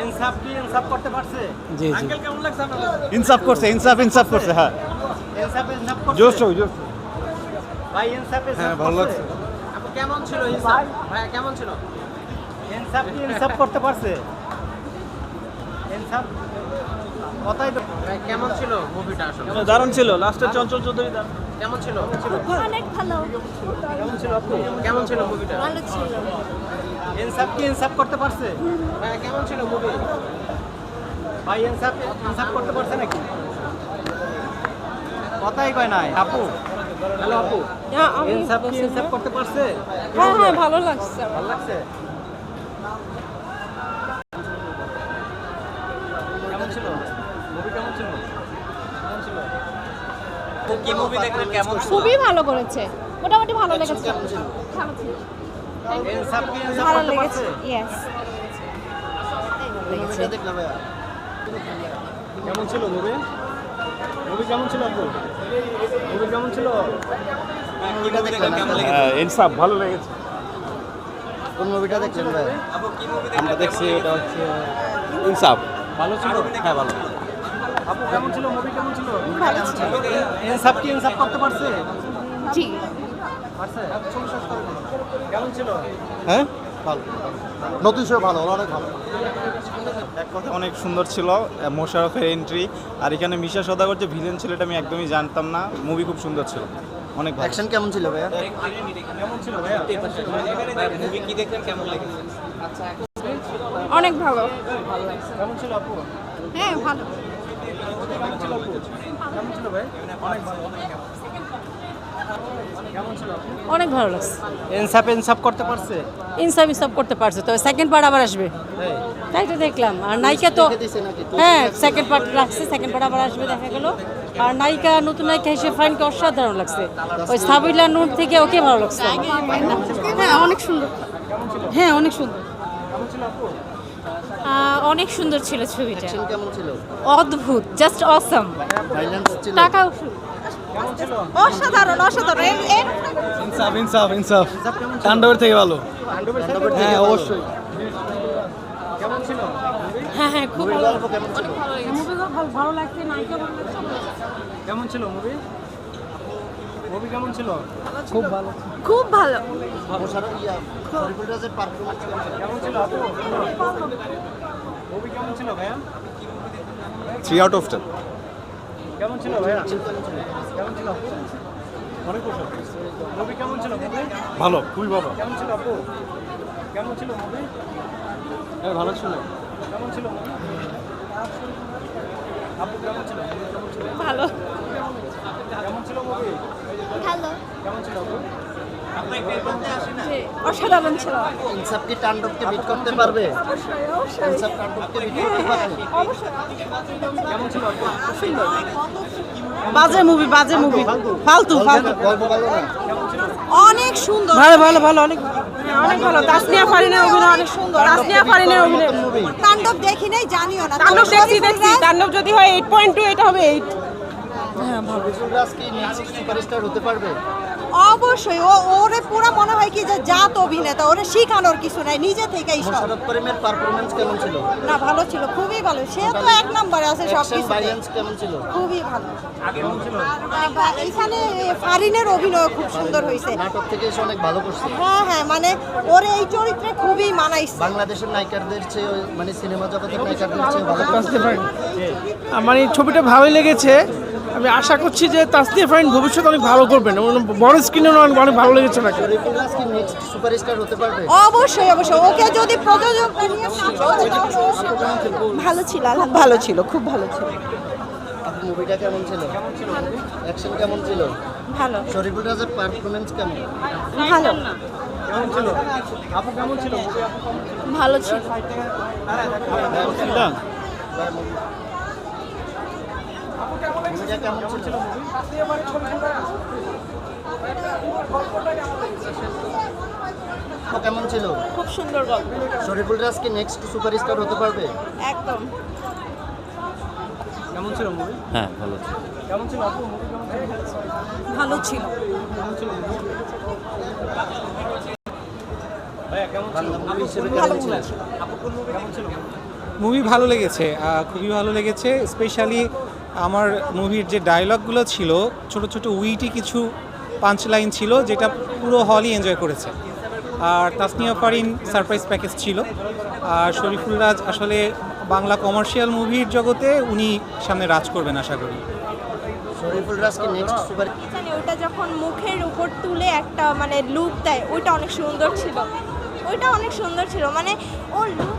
ইনসাফ কি ইনসাফ করতে পারছে? জি, জি। আঙ্কেল কেমন লাগছে আপনার ইনসাফ করছে ইনসাফ ইনসাফ করছে হ্যাঁ। ইনসাফ ইনসাফ করছে? জোশ জোশ ভাই ইনসাফ ইনসাফ হ্যাঁ, ভালো লাগছে। আপু কেমন ছিল ইনসাফ? ভাইয়া কেমন ছিল? ইনসাফ কি ইনসাফ করতে পারছে? ইনসাফ? কথাই তো ভাই কেমন ছিল মুভিটা আসলে? দারুণ ছিল? লাস্টে চঞ্চল চৌধুরী কেমন ছিল? অনেক ভালো। কেমন ছিল আপু? কেমন ছিল মুভিটা ভালো ছিল। ইনসাফ কি ইনসাফ করতে পারছে? ভাইয়া কেমন ছিল মুভি ভাই ইনসাফ ইনসাফ করতে পারছে নাকি? কথাই কয় নাই। আপু? হ্যালো আপু? ইনসাফ কি ইনসাফ করতে পারছে? হ্যাঁ হ্যাঁ ভালো লাগছে ভালো লাগছে? কি মুভি দেখলেন কেমন খুবই ভালো করেছে। মোটামুটি ভালো লেগেছে। ভালো ছিল। ইনসাফ ভালো লেগেছে। ইয়েস কেমন ছিল মুভি মুভি কেমন ছিল আপু? মুভি কেমন ছিল? ইনসাফ ভালো লেগেছে। কোন মুভিটা দেখলেন ভাই আমরা দেখছি এটা হচ্ছে ইনসাফ ভালো ছিল হ্যাঁ ভালো। আপু কেমন ছিল? মুভি কেমন ছিল? ইনসাফ কি ইনসাফ করতে পারছে? জি। পারছে? কেমন ছিল? হ্যাঁ? ভালো। নতুন শো ভালো অনেক ভালো। এক কথা অনেক সুন্দর ছিল মোশারফের এন্ট্রি আর এখানে মিশা সদাগর যে ভিলেন ছিল এটা আমি একদমই জানতাম না। মুভি খুব সুন্দর ছিল। অনেক ভালো। অ্যাকশন কেমন ছিল ভাইয়া? কেমন ছিল ভাইয়া? মুভি কি দেখলেন কেমন লেগেছে? অনেক ভালো। কেমন ছিল আপু? হ্যাঁ ভালো। কেমন ছিল আপু কেমন ছিল ভাই অনেক ভালো ছিল আপু অনেক ভালো লাগছে। ইনসাফ ইনসাফ করতে পারছে? ইনসাফ ইনসাফ করতে পারছে। তো সেকেন্ড পার্ট আবার আসবে। তাই তো দেখলাম। আর নায়িকা তো হ্যাঁ সেকেন্ড পার্ট রাখছে সেকেন্ড পার্ট আবার আসবে দেখা গেল। আর নায়িকা নতুন নায়িকা হিসেবে ফাইনকে অসাধারণ লাগছে। ওই সাবিলা নূর থেকে ওকে ভালো লাগছে। হ্যাঁ অনেক সুন্দর। হ্যাঁ অনেক সুন্দর। অনেক সুন্দর ছিল ছবিটা। অ্যাকশন কেমন ছিল? অদ্ভুত জাস্ট অসম ছিল? অসাধারণ অসাধারণ। ইনসাফ ইনসাফ ইনসাফ। তাণ্ডবের থেকে ভালো। হ্যাঁ অবশ্যই। হ্যাঁ হ্যাঁ খুব ভালো লাগছে। কেমন ছিল মুভি মুভি কেমন ছিল? খুব ভালো। ইয়া রাজের পারফরম্যান্স কেমন ছিল? কেমন ছিল? আপু মুভি কেমন ছিল ভাইয়া? থ্রি আউট অফ টেন কেমন ছিল ভাইয়া? কেমন ছিল? আপু অনেক বছর মুভি কেমন ছিল? মুভি ভালো খুবই ভালো। কেমন ছিল আপু? কেমন ছিল মুভি হ্যাঁ ভালো ছিল। কেমন ছিল? আপু কেমন ছিল? ভালো। ভালো অসাধারণ ছিল। ইনসাফ কি তাণ্ডবকে বিট করতে পারবে? ইনসাফ তাণ্ডবকে বিট করতে পারবে? কেমন ছিল আপু? বাজে মুভি বাজে মুভি ফালতু। অনেক সুন্দর। ভালো ভালো ভালো অনেক হ্যাঁ, অনেক ভালো। তাসনিয়া ফারিনের অভিনয় অনেক সুন্দর। তাসনিয়া ফারিনের অভিনয়। তাণ্ডব দেখি নাই জানিও না। তাণ্ডব দেখছি দেখছি। তাণ্ডব যদি হয় এইট পয়েন্ট টু এটা হবে এইট শরীফুল রাজ কি নেক্সট সুপারস্টার হতে পারবে? অবশ্যই। ও ওরে পুরো মনে হয় কি যে জাত অভিনেতা ওরে শিখানোর কিছু নাই নিজে থেকেই সব। মোশারফ করিমের পারফরম্যান্স কেমন ছিল? না ভালো ছিল খুবই ভালো। সে তো এক নম্বরে আছে সব কিছু ভাইলেন্স কেমন ছিল? খুবই ভালো। কেমন ছিল? এইখানে ফারিনের অভিনয় খুব সুন্দর হয়েছে। নাটক থেকে এসে অনেক ভালো করছে। হ্যাঁ হ্যাঁ মানে ওর এই চরিত্রে খুবই মানাইছে। বাংলাদেশের নায়িকাদের চেয়ে মানে সিনেমা জগতের নায়িকাদের চেয়ে ভালো। করছে আমার এই ছবিটা ভালোই লেগেছে। আমি আশা করছি যে তাসনিয়া ফাইন ভবিষ্যতে অনেক ভালো করবেন। বড় স্ক্রিনে অনেক অনেক ভালো লেগেছে নাকি? শরীফুল রাজ কি নেক্সট সুপারস্টার হতে পারবে অবশ্যই অবশ্যই ওকে যদি প্রযোজক ভালো ছিল ভালো ছিল খুব ভালো ছিল। আপু মুভিটা কেমন ছিল? অ্যাকশন কেমন ছিল? ভালো। শরীফুল রাজের পারফরম্যান্স কেমন? ভালো। কেমন ছিল? আপু কেমন ছিল? movie? আপু কেমন ছিল? ভালো ছিল। কেমন ছিল? কেমন ছিল? খুব সুন্দর গল্প। শরীফুল রাজ কি নেক্সট সুপারস্টার হতে পারবে? একদম। কেমন ছিল মুভি হ্যাঁ ভালো কেমন ছিল আপু? মুভি কেমন ছিল? ভালো ছিল। কেমন ছিল? ভাইয়া কেমন ছিল? হিসেবে কেমন ছিল? আপু কোন মুভি কেমন ছিল? মুভি ভালো লেগেছে খুবই ভালো লেগেছে স্পেশালি আমার মুভির যে ডায়লগগুলো ছিল ছোট ছোট উইটি কিছু পাঞ্চ লাইন ছিল যেটা পুরো হলই এনজয় করেছে। আর তাসনিয়া ফারিন সারপ্রাইজ প্যাকেজ ছিল। আর শরীফুল রাজ আসলে বাংলা কমার্শিয়াল মুভির জগতে উনি সামনে রাজ করবেন আশা করি। শরীফুল রাজকে নেক্সট সুপার জানি ওইটা যখন মুখের উপর তুলে একটা মানে লুক দেয় ওইটা অনেক সুন্দর ছিল। ওইটা অনেক সুন্দর ছিল। মানে ওর লুক